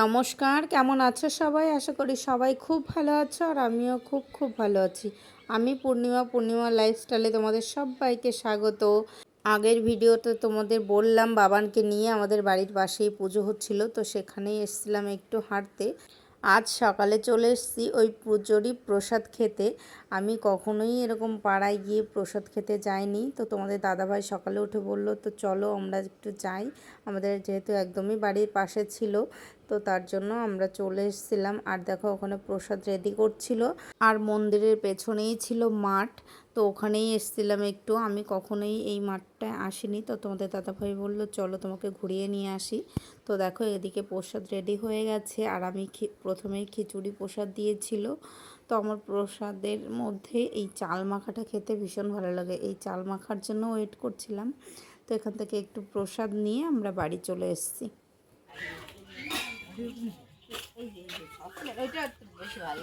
নমস্কার, কেমন আছো সবাই? আশা করি সবাই খুব ভালো আছো আর আমিও খুব খুব ভালো আছি। আমি পূর্ণিমা পূর্ণিমা লাইফস্টাইলে তোমাদের সবাইকে স্বাগত। আগের ভিডিওতে তোমাদের বললাম বাবানকে নিয়ে আমাদের বাড়ির পাশেই পুজো হচ্ছিল, তো সেখানেই এসেছিলাম একটু হাঁটতে। আজ সকালে চলে এসেছি ওই পুজোরই প্রসাদ খেতে। আমি কখনোই এরকম পাড়ায় গিয়ে প্রসাদ খেতে যাইনি। তো তোমাদের দাদাভাই সকালে উঠে বলল, তো চলো আমরা একটু যাই। আমাদের যেহেতু একদমই বাড়ির পাশে ছিল, তো তার জন্য আমরা চলে এসেছিলাম। আর দেখো, ওখানে প্রসাদ রেডি করছিল। আর মন্দিরের পেছনেই ছিল মাঠ। তো ওখানেই এসেছিলাম একটু। আমি কখনোই এই মাঠটায় আসিনি। তো তোমাদের দাদাভাই বলল, চলো তোমাকে ঘুরিয়ে নিয়ে আসি। তো দেখো, এদিকে প্রসাদ রেডি হয়ে গেছে। আর আমি প্রথমেই খিচুড়ি প্রসাদ দিয়েছিল। তো আমার প্রসাদের মধ্যে এই চাল মাখাটা খেতে ভীষণ ভালো লাগে। এই চাল মাখার জন্য ওয়েট করছিলাম। তো এখান থেকে একটু প্রসাদ নিয়ে আমরা বাড়ি চলে এসেছি। ওইটা বেশি ভালো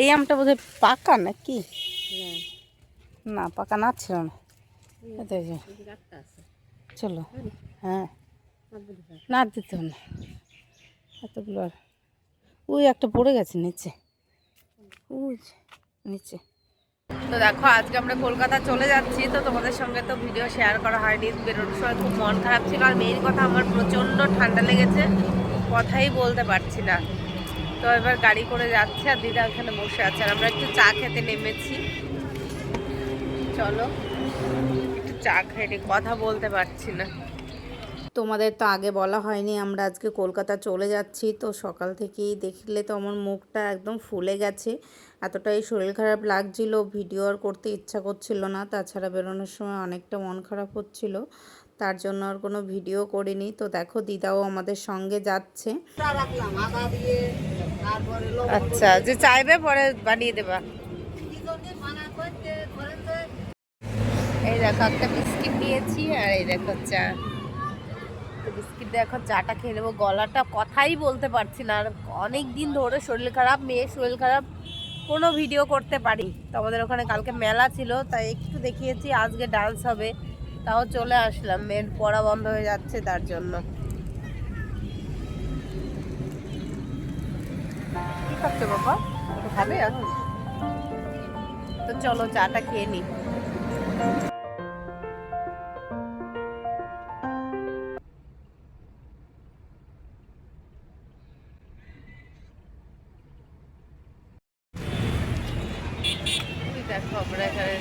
এই আমটা বোধহয় পাকা নাকি? হ্যাঁ। না পাকা না ছিল না। চলো। হ্যাঁ পারো। না দিতে হবে না। এতগুলো আর ওই একটা পড়ে গেছে নিচে। নিচে। তো দেখো আজকে আমরা কলকাতা চলে যাচ্ছি। তো তোমাদের সঙ্গে তো ভিডিও শেয়ার করা হয়নি। বেরোনোর সময় খুব মন খারাপ ছিল। আর মেইন কথা আমার প্রচণ্ড ঠান্ডা লেগেছে। কথাই বলতে পারছি না। তো এবার গাড়ি করে যাচ্ছে আর দিদা ওখানে বসে আছে আর আমরা একটু চা খেতে নেমেছি। চলো, একটু চা খেয়ে কথা বলতে পারছি না। তোমাদের তো আগে বলা হয়নি, আমরা আজকে কলকাতা চলে যাচ্ছি, তো সকাল থেকেই দেখলে তো আমার মুখটা একদম ফুলে গেছে। এতটাই শরীর খারাপ লাগছিল, ভিডিও আর করতে ইচ্ছা করছিল না, তাছাড়া বেরোনোর সময় অনেকটা মন খারাপ হচ্ছিল। তার জন্য আর কোনো ভিডিও করিনি। তো দেখো দিদাও আমাদের সঙ্গে যাচ্ছে। আচ্ছা যে চাইবে পরে বানিয়ে দেবা। এই দেখো একটা বিস্কিট নিয়েছি আর এই দেখো চা। বিস্কিট এখন চাটা খেয়ে নেব। গলাটা কথাই বলতে পারছি না। আর অনেক দিন ধরে শরীর খারাপ, মেয়ের শরীর খারাপ। কোনো ভিডিও করতে পারি তো আমাদের ওখানে কালকে মেলা ছিল, তাই একটু দেখিয়েছি, আজকে ডান্স হবে। তাও চলে আসলাম মেয়ের পড়া বন্ধ হয়ে যাচ্ছে তার জন্য। তো চলো চাটা খেয়ে এই দেখো, আমরা এখানে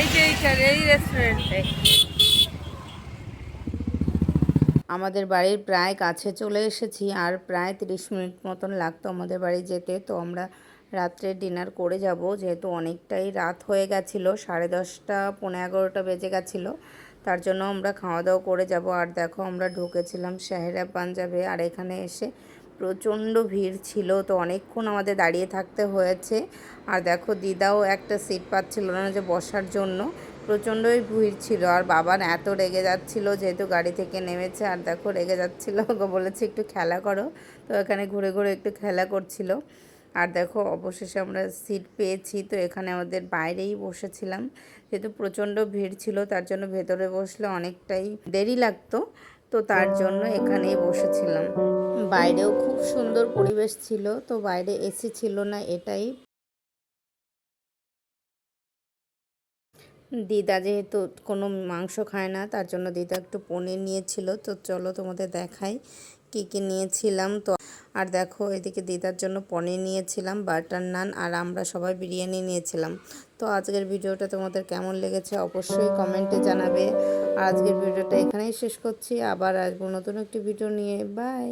এই যে এইখানে, এই আমাদের বাড়ির প্রায় কাছে চলে এসেছি, আর প্রায় তিরিশ মিনিট মতন লাগতো আমাদের বাড়ি যেতে। তো আমরা রাত্রে ডিনার করে যাব, যেহেতু অনেকটাই রাত হয়ে গেছিল, সাড়ে দশটা পনেরো এগারোটা বেজে গেছিল। তার জন্য আমরা খাওয়া দাওয়া করে যাব। আর দেখো, আমরা ঢুকেছিলাম শাহেরা পাঞ্জাবে, আর এখানে এসে প্রচণ্ড ভিড় ছিল, তো অনেকক্ষণ আমাদের দাঁড়িয়ে থাকতে হয়েছে। আর দেখো, দিদাও একটা সিট পাচ্ছিল না যে বসার জন্য। প্রচণ্ডই ভিড় ছিল, আর বাবা এত রেগে যাচ্ছিল যেহেতু গাড়ি থেকে নেমেছে। আর দেখো, রেগে যাচ্ছিল, ওকে বলেছে, একটু খেলা করো। তো এখানে ঘুরে ঘুরে একটু খেলা করছিল। আর দেখো, অবশেষে আমরা সিট পেয়েছি, তো এখানে আমাদের বাইরেই বসেছিলাম। যেহেতু প্রচণ্ড ভিড় ছিল, তার জন্য ভেতরে বসলে অনেকটাই দেরি লাগতো, তো তার জন্য এখানেই বসেছিলাম। বাইরেও খুব সুন্দর পরিবেশ ছিল, তো বাইরে এসি ছিল না এটাই। দিদা যেহেতু কোনো মাংস খায় না, তার জন্য দিদা একটু পনির নিয়েছিল, তো চলো তোমাদের দেখাই কী কী নিয়েছিলাম। তো আর দেখো, এদিকে দিদার জন্য পনির নিয়েছিলাম, বাটার নান আর আমরা সবাই বিরিয়ানি নিয়েছিলাম। তো আজকের ভিডিওটা তোমাদের কেমন লেগেছে অবশ্যই কমেন্টে জানাবে। আর আজকের ভিডিওটা এখানেই শেষ করছি, আবার আসব নতুন একটি ভিডিও নিয়ে, বাই।